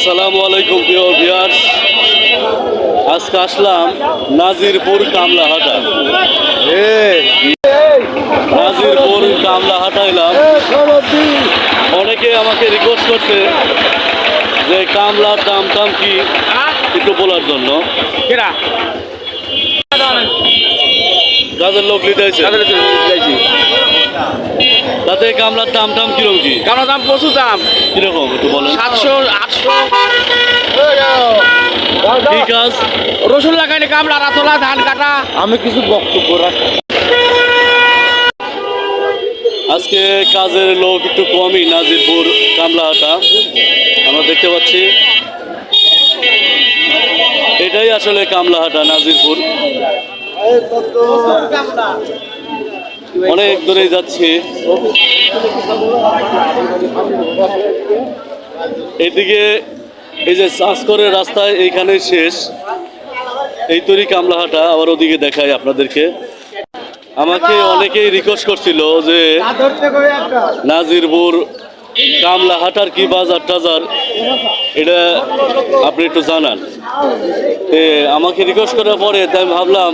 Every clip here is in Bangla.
আসসালামু আলাইকুম, প্রিয় ভিয়ার্স আজকে আসলাম নাজিরপুর কামলাহাটা। নাজিরপুর কামলাহাটা এলাম। অনেকে আমাকে রিকোয়েস্ট করছে যে কামলার দাম টাম কি, একটু বলার জন্য। কাজের লোক নিতে হয়েছে তাতে কামলার দাম দাম কীরকম কি? কামড়া দাম প্রচুর দাম। কীরকম একটু বলেন। সাতশো আটশো। কি কাজ? রসুন লাগাইনি কামলা রাতলা ধান কাটা। আমি কিছু বক্তব্য রাখি আজকে কাজের লোক একটু কমই নাজিরপুর কামলাহাটা আমরা দেখতে পাচ্ছি। এটাই আসলে কামলাহাটা নাজিরপুর অনেক দূরে যাচ্ছি। এদিকে এই যে চাষকরের রাস্তায় এইখানে শেষ। এই তৈরি কামলাহাটা আবার ওদিকে দেখাই আপনাদেরকে। আমাকে অনেকেই রিকোয়েস্ট করছিল যে নাজিরপুর কামলাহাটার কি বাজার টাজার এটা আপনি একটু জানান। আমাকে রিকোয়েস্ট করার পরে তাই ভাবলাম,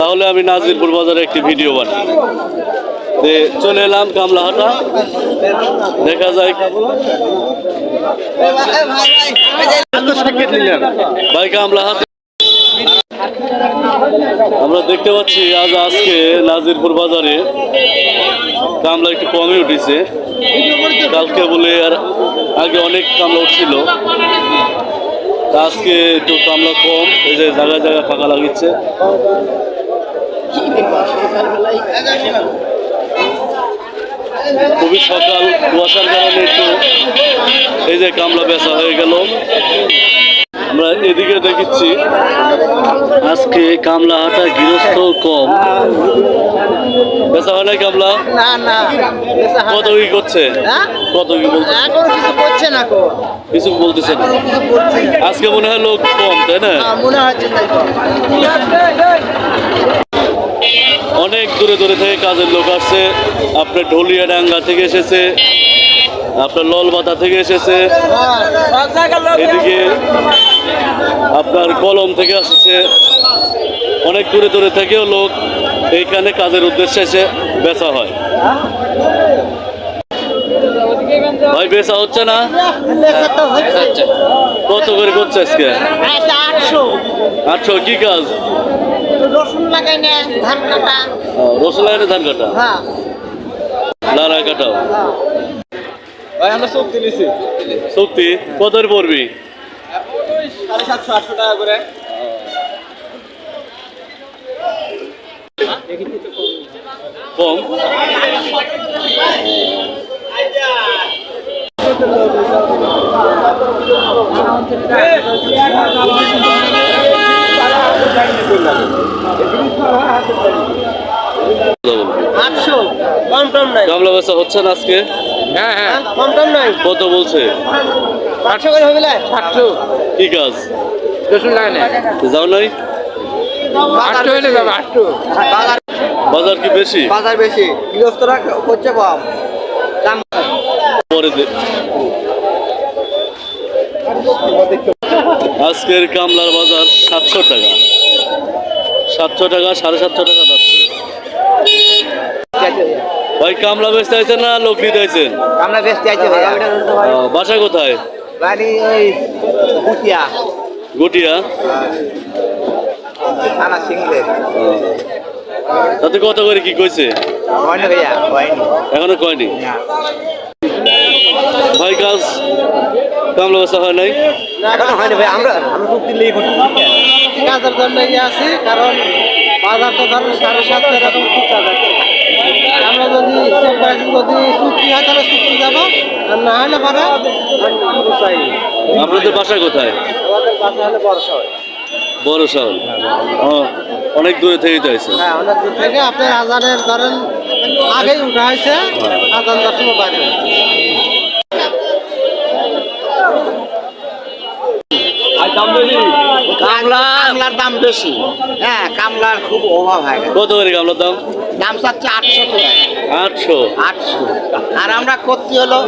তাহলে আমি নাজিরপুর বাজারে একটি ভিডিও বানাই। চলে এলাম কামলাহাটা। দেখা যায় ভাই, কামলাহাট আমরা দেখতে পাচ্ছি আজ আজকে নাজিরপুর বাজারে কামলা একটু কমই উঠেছে। কালকে বলে আর আগে অনেক কামলা উঠছিল। আজকে একটু কামলা কম, এই যে জায়গায় জায়গায় ফাঁকা লাগিচ্ছে। খুবই সকাল, কুয়াশার কারণে একটু এই যে কামলা বেচা হয়ে গেল। আমরা এদিকে দেখেছি, আজকে কামলা হাটা গৃহস্থ কম। বেচা হয় না কামলা না না কত কি করছে? হ্যাঁ? কত কি বলছে? এখন কিছু করছে না কো কিছু বলতেছে না। আজকে মনে হয় লোক কম তাই না? হ্যাঁ, মনে তাই অনেক দূরে দূরে থেকে কাজের লোক আসছে। আপনার ঢলিয়াডাঙ্গা থেকে এসেছে। আপনার ললবাতা থেকে এসেছে। এদিকে আপনার কলম থেকে আসছে। অনেক দূরে দূরে থেকেও লোক এইখানে কাজের উদ্দেশ্যে এসে বেচা হয়। ভাই বেচা হচ্ছে না? হচ্ছে। কত করে করছে আজকে? আটশো। কি কাজ? রসুন লাগাই না ধান কাটা? রসুন লাগানো ধান কাটা কাটাও। ভাই আমরা চোখ নিছি। সত্যি কত পড়বি? সাড়ে সাতশো আটশো টাকা করে। কম। গামলা বেচা হচ্ছে না আজকে? হ্যাঁ হ্যাঁ। কম টম নাই। কত বলছে? আটশো করে হবে না? আটশো। কি কাজ? রসুন লাগাই যাও নাই? যাবে বাজার কি বেশি? বাজার বেশি। গৃহস্থরা করছে কম। দাম পরে আজকের কামলার বাজার সাতশো টাকা। সাতশো টাকা সাড়ে সাতশো টাকা যাচ্ছে। ভাই কামলা বেচতে আইছেন না লোক নিতে আইছেন? কামলা বেশি আইতে ভাই বাসা কোথায়? বাড়ি ওই পুটিয়া গটিয়া? থানা সিংলে। তাতে কত করে কি কইছে? এখনও কয়নি? ভাই কাজ কামলা বেচা হয় নাই? এখনও হয়নি ভাই আমরা আমরা খুব দিল্লি কাজের জন্য আছি কারণ বাজার তো ধরেন সাড়ে সাতশো এরকম খুচরা যাচ্ছে আমরা যদি যদি চুক্তি হয় তাহলে চুক্তি যাব আর না হলে পরে চাই। আপনাদের বাসা কোথায়? আমাদের বাসা হলে বড় শহর। বড় শহর অনেক দূরে থেকে যাইছে হ্যাঁ অনেক দূর থেকে আপনার আজানের ধরেন আগেই উঠা হয়েছে আজান বাইরে কামলার দাম বেশি। হ্যাঁ কামলার খুব অভাব হয় কত করে কামলার দাম? দাম চাচ্ছে আটশো টাকা আটশো। আটশো। আর আমরা করতে হলো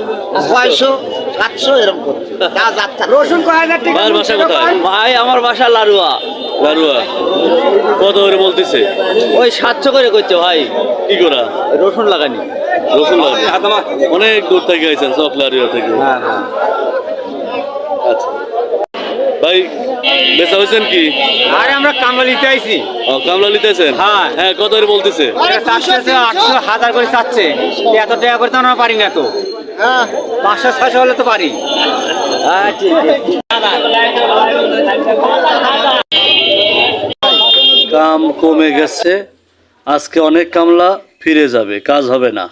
ছয়শো। সাতশো এরকম করছে। যা রসুন কয় হাজার ভাইয়ের বাসা কোথায়? ভাই আমার বাসা লারুয়া। কত করে বলতেছে? ওই সাতশো করে করছে ভাই। কি করা? রসুন লাগানি। রসুন লাগে অনেক দূর থেকে আইছেন চকলারিয়া থেকে। আচ্ছা। ভাই বেচা হয়েছেন কি? আরে আমরা কামলা নিতে আইছি। ও, কামলা নিতেছেন হ্যাঁ। হ্যাঁ কত করে বলতেছে? চারশো আটশো হাজার করে চাচ্ছে। এত টাকা করে তো আমরা পারি না তো। পাঁচশো ছয়শো হলে তো পারি হ্যাঁ কাম কমে গেছে, আজকে অনেক কামলা ফিরে যাবে, কাজ হবে না।